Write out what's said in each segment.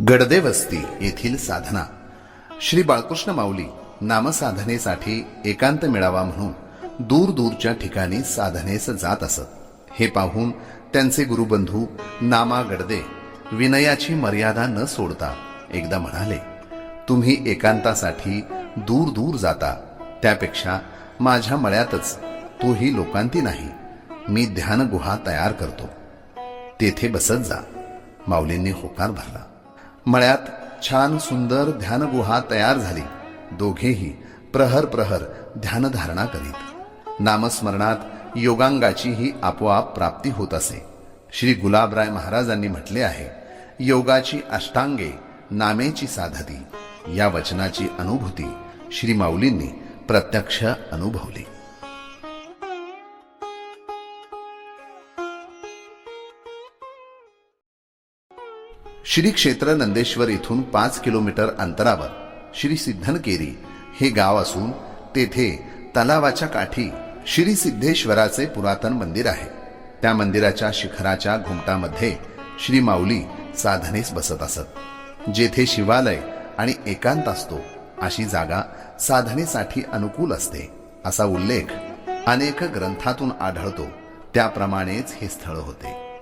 गडदेवस्ती येथील साधना. श्री बाळकृष्ण माऊली नामसाधनेसाठी एकांत मिळावा म्हणून दूर दूरच्या ठिकाणी साधनेस जात असत. हे पाहून त्यांचे गुरुबंधू नामा गडदे विनयाची मर्यादा न सोडता एकदा म्हणाले तुम्ही एकांतासाठी दूर दूर जाता. त्यापेक्षा माझ्या मळ्यातच तोही लोकांती नाही. मी ध्यान गुहा तयार करतो. तेथे बसत जा. माऊलींनी होकार भरला. मळ्यात छान सुंदर ध्यानगुहा तयार झाली. दोघेही प्रहर प्रहर ध्यानधारणा करीत. नामस्मरणात योगांगाची ही आपोआप प्राप्ती होत असे. श्री गुलाबराय महाराजांनी म्हटले आहे योगाची अष्टांगे नामेची साधती. या वचनाची अनुभूती श्री माऊलींनी प्रत्यक्ष अनुभवली. श्री क्षेत्र नंदेश्वर इथून पाच किलोमीटर अंतरावर श्री सिद्धनकेरी हे गाव असून तेथे तलावाच्या काठी श्री सिद्धेश्वराचे पुरातन मंदिर आहे. त्या मंदिराच्या शिखराच्या घुमटामध्ये श्री माऊली साधनेस बसत असत. जेथे शिवालय आणि एकांत असतो अशी जागा साधनेसाठी अनुकूल असते असा उल्लेख अनेक ग्रंथातून आढळतो. त्याप्रमाणेच हे स्थळ होते.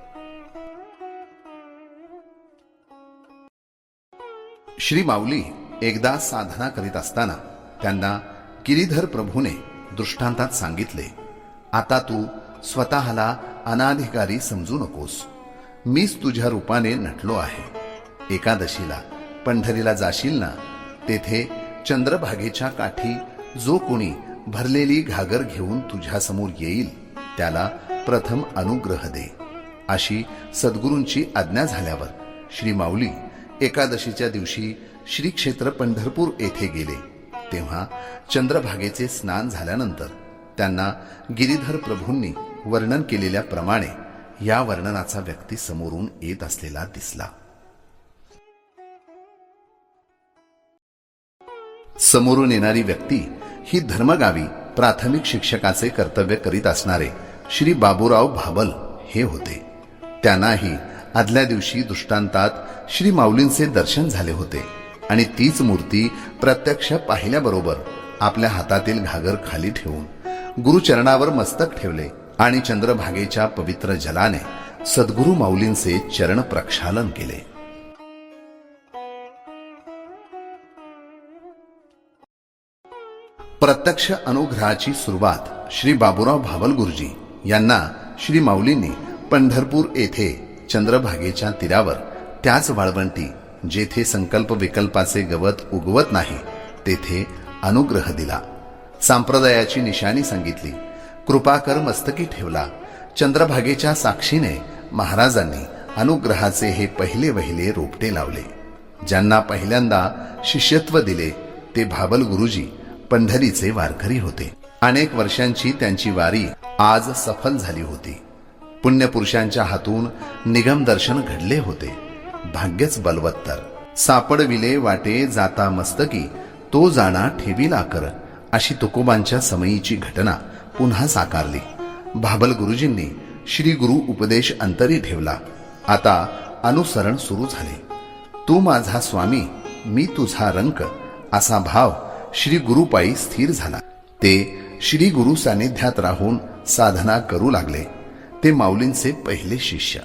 श्री माऊली एकदा साधना करीत असताना त्यांना गिरीधर प्रभूने दृष्टांतात सांगितले आता तू स्वतःला अनाधिकारी समजू नकोस. मीच तुझ्या रूपाने नटलो आहे. एकादशीला पंढरीला जाशील ना तेथे चंद्रभागेच्या काठी जो कोणी भरलेली घागर घेऊन तुझ्यासमोर येईल त्याला प्रथम अनुग्रह दे. अशी सद्गुरूंची आज्ञा झाल्यावर श्री माऊली एकादशीच्या दिवशी श्री क्षेत्र पंढरपूर येथे गेले. तेव्हा चंद्रभागेचे स्नान झाल्यानंतर त्यांना गिरीधर प्रभूंनी वर्णन केलेल्या प्रमाणे या वर्णनाचा व्यक्ती समोरून येत असलेला दिसला. समोरून येणारी व्यक्ती ही धर्मगावी प्राथमिक शिक्षकाचे कर्तव्य करीत असणारे श्री बाबूराव भाबल हे होते. त्यांनाही आदल्या दिवशी दृष्टांतात श्री माऊलींचे दर्शन झाले होते. आणि तीच मूर्ती प्रत्यक्ष पाहिल्याबरोबर आपल्या हातातील घागर खाली ठेवून गुरुचरणावर मस्तक ठेवले आणि चंद्रभागेच्या पवित्र जलाने सद्गुरू माऊलींचे चरण प्रक्षालन केले. प्रत्यक्ष अनुग्रहाची सुरुवात श्री बाबूराव भावल गुरुजी यांना श्री माऊलींनी पंढरपूर येथे चंद्रभागेच्या तीरावर त्याच वाळवंटी जेथे संकल्प विकल्पाचे गवत उगवत नाही तेथे अनुग्रह दिला. सांप्रदायाची निशाणी सांगितली. कृपाकर मस्तकी ठेवला. चंद्रभागेच्या साक्षीने महाराजांनी अनुग्रहाचे हे पहिले वहिले रोपटे लावले. ज्यांना पहिल्यांदा शिष्यत्व दिले ते भाबल गुरुजी पंढरीचे वारकरी होते. अनेक वर्षांची त्यांची वारी आज सफल झाली होती. पुण्यपुरुषांच्या हातून निगम दर्शन घडले होते. भाग्यच बलवत्तर. सापडविले वाटे जाता मस्तकी तो जाणा ठेविला कर अशी तुकोबांच्या समयीची घटना पुन्हा साकारली. भाबल गुरुजींनी श्री गुरु उपदेश अंतरी ठेवला. आता अनुसरण सुरू झाले. तू माझा स्वामी मी तुझा रंक असा भाव श्री गुरुपायी स्थिर झाला. ते श्री गुरु सानिध्यात राहून साधना करू लागले. ते माऊलींचे पहिले शिष्य.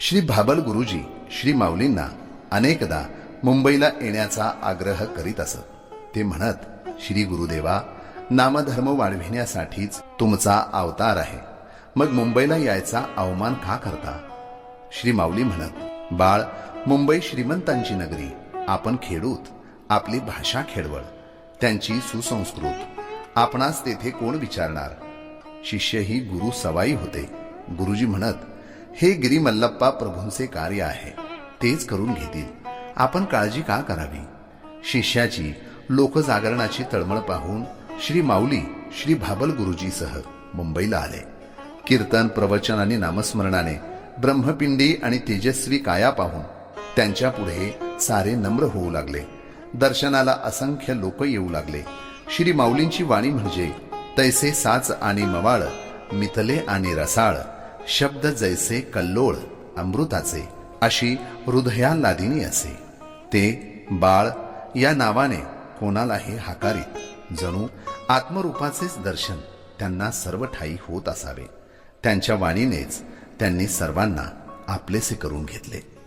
श्री भाबल गुरुजी श्री माऊलींना अनेकदा मुंबईला येण्याचा आग्रह करीत असत. ते म्हणत श्री गुरुदेवा नामधर्म वाढविण्यासाठीच तुमचा अवतार आहे. मग मुंबईला यायचा अवमान का करता? श्री माऊली म्हणत बाळ मुंबई श्रीमंतांची नगरी आपण खेडूत आपली भाषा खेडवळ त्यांची सुसंस्कृत. आपणास तेथे कोण विचारणार? शिष्य ही गुरु सवाई होते. गुरुजी म्हणत हे गिरी मल्लप्पा प्रभूंचे कार्य आहे. तेच करून घेतील. आपण काळजी का करावी? शिष्याची लोकजागरणाची तळमळ पाहून श्री माऊली श्री भाबल गुरुजीसह मुंबईला आले. कीर्तन प्रवचन आणि नामस्मरणाने ब्रह्मपिंडी आणि तेजस्वी काया पाहून त्यांच्या पुढे सारे नम्र होऊ लागले. दर्शनाला असंख्य लोक येऊ लागले. श्री माऊलींची वाणी म्हणजे तैसे साच आणि मवाळ मिथले आणि रसाळ शब्द जैसे कल्लोळ अमृताचे अशी हृदयालादिनी असे. ते बाळ या नावाने कोणालाही हाकारीत. जणू आत्मरूपाचेच दर्शन त्यांना सर्व ठाई होत असावे. त्यांच्या वाणीनेच त्यांनी सर्वांना आपलेसे करून घेतले.